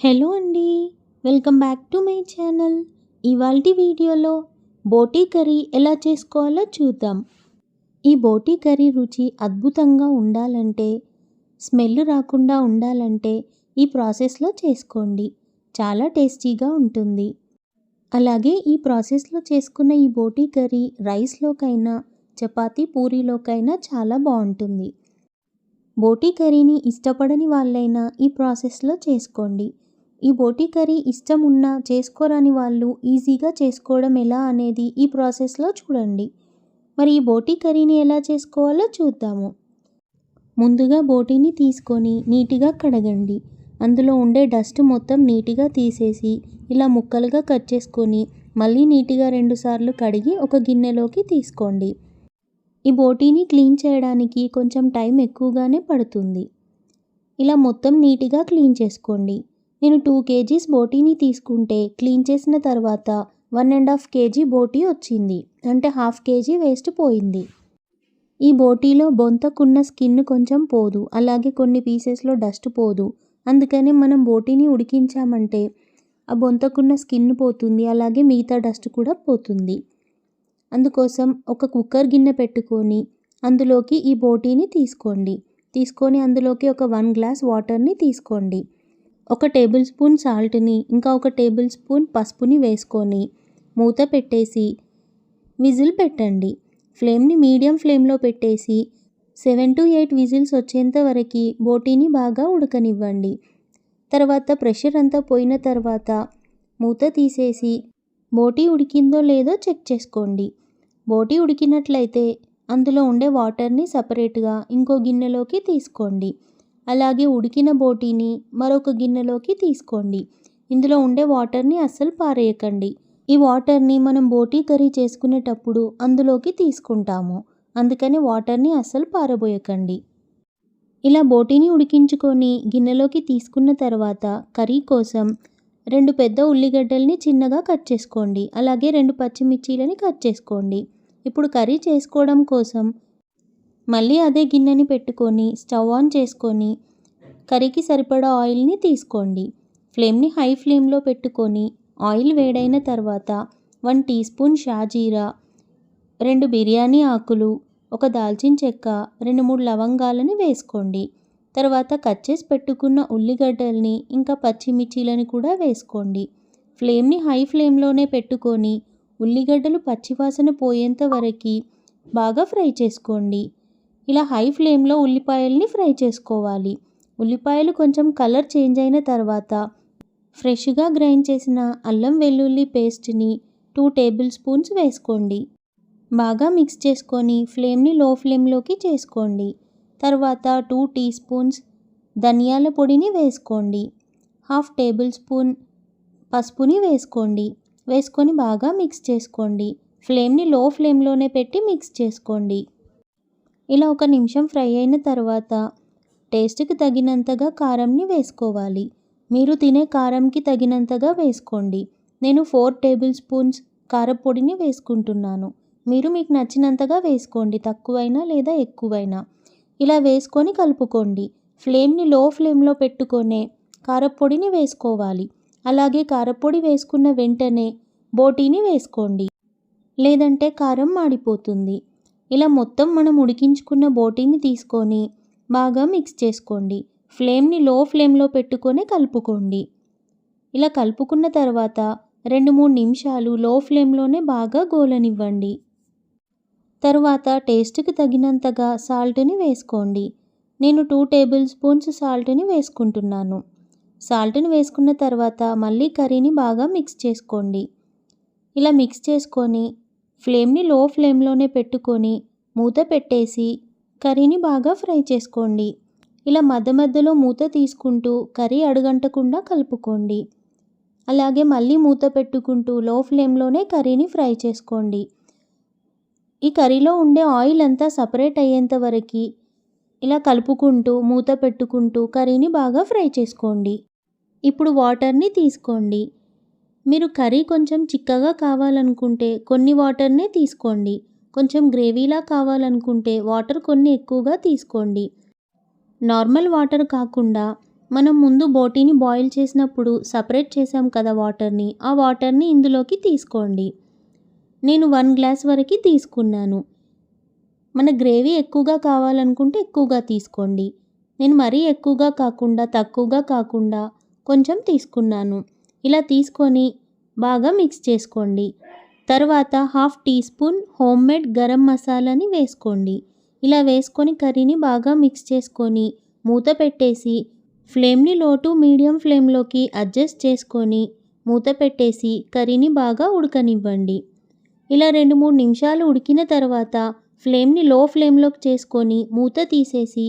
Hello అండి welcome back to my channel. ఇవాల్టి వీడియోలో బోటీ కర్రీ ఎలా చేసుకోవాలో చూద్దాం. ఈ బోటీ కర్రీ రుచి అద్భుతంగా ఉండాలంటే స్మెల్ రాకుండా ఉండాలంటే ఈ ప్రాసెస్లో చేసుకోండి. చాలా టేస్టీగా ఉంటుంది. అలాగే ఈ ప్రాసెస్లో చేసుకున్న ఈ బోటీ కర్రీ రైస్లోకైనా చపాతీ పూరీలోకైనా చాలా బాగుంటుంది. బోటీ కర్రీని ఇష్టపడని వాళ్ళైనా ఈ ప్రాసెస్లో చేసుకోండి. ఈ బోటీ కర్రీ ఇష్టం ఉన్నా చేసుకోరాని వాళ్ళు ఈజీగా చేసుకోవడం ఎలా అనేది ఈ ప్రాసెస్లో చూడండి. మరి ఈ బోటీ కర్రీని ఎలా చేసుకోవాలో చూద్దాము. ముందుగా బోటీని తీసుకొని నీట్గా కడగండి. అందులో ఉండే డస్ట్ మొత్తం నీట్గా తీసేసి ఇలా ముక్కలుగా కట్ చేసుకొని మళ్ళీ నీట్గా రెండుసార్లు కడిగి ఒక గిన్నెలోకి తీసుకోండి. ఈ బోటీని క్లీన్ చేయడానికి కొంచెం టైం ఎక్కువగానే పడుతుంది. ఇలా మొత్తం నీట్గా క్లీన్ చేసుకోండి. నేను టూ కేజీస్ బోటీని తీసుకుంటే క్లీన్ చేసిన తర్వాత వన్ అండ్ హాఫ్ కేజీ బోటీ వచ్చింది. అంటే హాఫ్ కేజీ వేస్ట్ పోయింది. ఈ బోటీలో బొంతకున్న స్కిన్ కొంచెం పోదు. అలాగే కొన్ని పీసెస్లో డస్ట్ పోదు. అందుకనే మనం బోటీని ఉడికించామంటే ఆ బొంతకున్న స్కిన్ పోతుంది. అలాగే మిగతా డస్ట్ కూడా పోతుంది. అందుకోసం ఒక కుక్కర్ గిన్నె పెట్టుకొని అందులోకి ఈ బోటీని తీసుకోండి. తీసుకొని అందులోకి ఒక వన్ గ్లాస్ వాటర్ని తీసుకోండి. ఒక టేబుల్ స్పూన్ సాల్ట్ని ఇంకా ఒక టేబుల్ స్పూన్ పసుపుని వేసుకొని మూత పెట్టేసి విజిల్ పెట్టండి. ఫ్లేమ్ని మీడియం ఫ్లేమ్లో పెట్టేసి సెవెన్ టు ఎయిట్ విజిల్స్ వచ్చేంత వరకు బోటీని బాగా ఉడకనివ్వండి. తర్వాత ప్రెషర్ అంతా పోయిన తర్వాత మూత తీసేసి బోటీ ఉడికిందో లేదో చెక్ చేసుకోండి. బోటీ ఉడికినట్లయితే అందులో ఉండే వాటర్ని సపరేట్గా ఇంకో గిన్నెలోకి తీసుకోండి. అలాగే ఉడికిన బోటీని మరొక గిన్నెలోకి తీసుకోండి. ఇందులో ఉండే వాటర్ని అస్సలు పారేయకండి. ఈ వాటర్ని మనం బోటీ కర్రీ చేసుకునేటప్పుడు అందులోకి తీసుకుంటాము. అందుకని వాటర్ని అస్సలు పారబోయకండి. ఇలా బోటీని ఉడికించుకొని గిన్నెలోకి తీసుకున్న తర్వాత కర్రీ కోసం రెండు పెద్ద ఉల్లిగడ్డల్ని చిన్నగా కట్ చేసుకోండి. అలాగే రెండు పచ్చిమిర్చీలని కట్ చేసుకోండి. ఇప్పుడు కర్రీ చేసుకోవడం కోసం మళ్ళీ అదే గిన్నెని పెట్టుకొని స్టవ్ ఆన్ చేసుకొని కర్రీకి సరిపడా ఆయిల్ని తీసుకోండి. ఫ్లేమ్ని హై ఫ్లేమ్లో పెట్టుకొని ఆయిల్ వేడైన తర్వాత వన్ టీ స్పూన్ షాజీరా రెండు బిర్యానీ ఆకులు ఒక దాల్చిన చెక్క రెండు మూడు లవంగాలని వేసుకోండి. తర్వాత కట్ చేసి పెట్టుకున్న ఉల్లిగడ్డల్ని ఇంకా పచ్చిమిర్చిలని కూడా వేసుకోండి. ఫ్లేమ్ని హై ఫ్లేమ్లోనే పెట్టుకొని ఉల్లిగడ్డలు పచ్చివాసన పోయేంత వరకు బాగా ఫ్రై చేసుకోండి. ఇలా హై ఫ్లేమ్లో ఉల్లిపాయల్ని ఫ్రై చేసుకోవాలి. ఉల్లిపాయలు కొంచెం కలర్ చేంజ్ అయిన తర్వాత ఫ్రెష్గా గ్రైండ్ చేసిన అల్లం వెల్లుల్లి పేస్ట్ని టూ టేబుల్ స్పూన్స్ వేసుకోండి. బాగా మిక్స్ చేసుకొని ఫ్లేమ్ని లో ఫ్లేమ్లోకి చేసుకోండి. తర్వాత టూ టీ స్పూన్స్ ధనియాల పొడిని వేసుకోండి. హాఫ్ టేబుల్ స్పూన్ పసుపుని వేసుకోండి. వేసుకొని బాగా మిక్స్ చేసుకోండి. ఫ్లేమ్ని లో ఫ్లేమ్లోనే పెట్టి మిక్స్ చేసుకోండి. ఇలా ఒక నిమిషం ఫ్రై అయిన తర్వాత టేస్ట్కి తగినంతగా కారంని వేసుకోవాలి. మీరు తినే కారంకి తగినంతగా వేసుకోండి. నేను ఫోర్ టేబుల్ స్పూన్స్ కారపొడిని వేసుకుంటున్నాను. మీరు మీకు నచ్చినంతగా వేసుకోండి తక్కువైనా లేదా ఎక్కువైనా. ఇలా వేసుకొని కలుపుకోండి. ఫ్లేమ్ని లో ఫ్లేమ్లో పెట్టుకొనే కారపొడిని వేసుకోవాలి. అలాగే కారపొడి వేసుకున్న వెంటనే బోటీని వేసుకోండి. లేదంటే కారం మాడిపోతుంది. ఇలా మొత్తం మనం ఉడికించుకున్న బోటీని తీసుకొని బాగా మిక్స్ చేసుకోండి. ఫ్లేమ్ని లో ఫ్లేమ్లో పెట్టుకొని కలుపుకోండి. ఇలా కలుపుకున్న తర్వాత రెండు మూడు నిమిషాలు లో ఫ్లేమ్లోనే బాగా గోలనివ్వండి. తర్వాత టేస్ట్కి తగినంతగా సాల్ట్ని వేసుకోండి. నేను టూ టేబుల్ స్పూన్స్ సాల్ట్ని వేసుకుంటున్నాను. సాల్ట్ని వేసుకున్న తర్వాత మళ్ళీ కర్రీని బాగా మిక్స్ చేసుకోండి. ఇలా మిక్స్ చేసుకొని ఫ్లేమ్ని లో ఫ్లేమ్లోనే పెట్టుకొని మూత పెట్టేసి కర్రీని బాగా ఫ్రై చేసుకోండి. ఇలా మధ్య మధ్యలో మూత తీసుకుంటూ కర్రీ అడుగంటకుండా కలుపుకోండి. అలాగే మళ్ళీ మూత పెట్టుకుంటూ లో ఫ్లేమ్లోనే కర్రీని ఫ్రై చేసుకోండి. ఈ కర్రీలో ఉండే ఆయిల్ అంతా సపరేట్ అయ్యేంత వరకు ఇలా కలుపుకుంటూ మూత పెట్టుకుంటూ కర్రీని బాగా ఫ్రై చేసుకోండి. ఇప్పుడు వాటర్ని తీసుకోండి. మీరు కర్రీ కొంచెం చిక్కగా కావాలనుకుంటే కొన్ని వాటర్నే తీసుకోండి. కొంచెం గ్రేవీలా కావాలనుకుంటే వాటర్ కొన్ని ఎక్కువగా తీసుకోండి. నార్మల్ వాటర్ కాకుండా మనం ముందు బోటీని బాయిల్ చేసినప్పుడు సపరేట్ చేసాం కదా వాటర్ని ఆ వాటర్ని ఇందులోకి తీసుకోండి. నేను వన్ గ్లాస్ వరకు తీసుకున్నాను. మన గ్రేవీ ఎక్కువగా కావాలనుకుంటే ఎక్కువగా తీసుకోండి. నేను మరీ ఎక్కువగా కాకుండా తక్కువగా కాకుండా కొంచెం తీసుకున్నాను. ఇలా తీసుకొని బాగా మిక్స్ చేసుకోండి. తర్వాత half teaspoon homemade garam మసాలాని వేసుకోండి. ఇలా వేసుకొని కర్రీని బాగా మిక్స్ చేసుకొని మూత పెట్టేసి ఫ్లేమ్ని లో టు మీడియం ఫ్లేమ్లోకి అడ్జస్ట్ చేసుకొని మూత పెట్టేసి కర్రీని బాగా ఉడకనివ్వండి. ఇలా రెండు మూడు నిమిషాలు ఉడికిన తర్వాత ఫ్లేమ్ని లో ఫ్లేమ్లోకి చేసుకొని మూత తీసేసి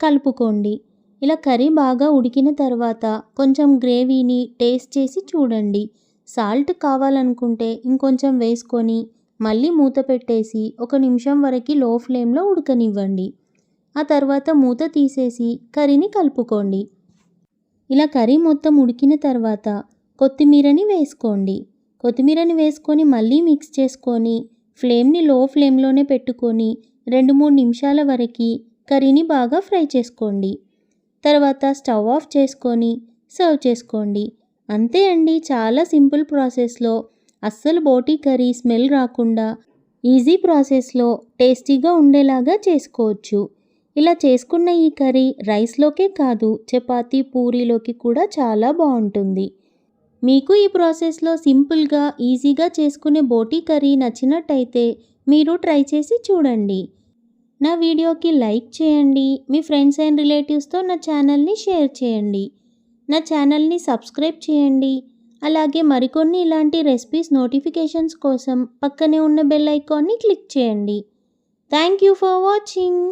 కలుపుకోండి. ఇలా కర్రీ బాగా ఉడికిన తర్వాత కొంచెం గ్రేవీని టేస్ట్ చేసి చూడండి. సాల్ట్ కావాలనుకుంటే ఇంకొంచెం వేసుకొని మళ్ళీ మూత పెట్టేసి ఒక నిమిషం వరకు లో ఫ్లేమ్లో ఉడకనివ్వండి. ఆ తర్వాత మూత తీసేసి కర్రీని కలుపుకోండి. ఇలా కర్రీ మొత్తం ఉడికిన తర్వాత కొత్తిమీరని వేసుకోండి. కొత్తిమీరని వేసుకొని మళ్ళీ మిక్స్ చేసుకొని ఫ్లేమ్ని లో ఫ్లేమ్లోనే పెట్టుకొని రెండు మూడు నిమిషాల వరకు కర్రీని బాగా ఫ్రై చేసుకోండి. తర్వాత స్టవ్ ఆఫ్ చేసుకొని సర్వ్ చేసుకోండి. అంతే అండి చాలా సింపుల్ ప్రాసెస్లో. అస్సలు బోటీ కర్రీ స్మెల్ రాకుండా ఈజీ ప్రాసెస్లో టేస్టీగా ఉండేలాగా చేసుకోవచ్చు. ఇలా చేసుకున్న ఈ కర్రీ రైస్లోకే కాదు చపాతి పూరీలోకి కూడా చాలా బాగుంటుంది. మీకు ఈ ప్రాసెస్లో సింపుల్గా ఈజీగా చేసుకునే బోటీ కర్రీ నచ్చినట్టయితే మీరు ట్రై చేసి చూడండి. నా వీడియోకి లైక్ చేయండి మీ ఫ్రెండ్స్ అండ్ రిలేటివ్స్తో నా ఛానల్ని షేర్ చేయండి. నా ఛానల్ని సబ్స్క్రైబ్ చేయండి. అలాగే మరికొన్ని ఇలాంటి రెసిపీస్ నోటిఫికేషన్స్ కోసం పక్కనే ఉన్న బెల్ ఐకాన్ని క్లిక్ చేయండి. Thank you for watching.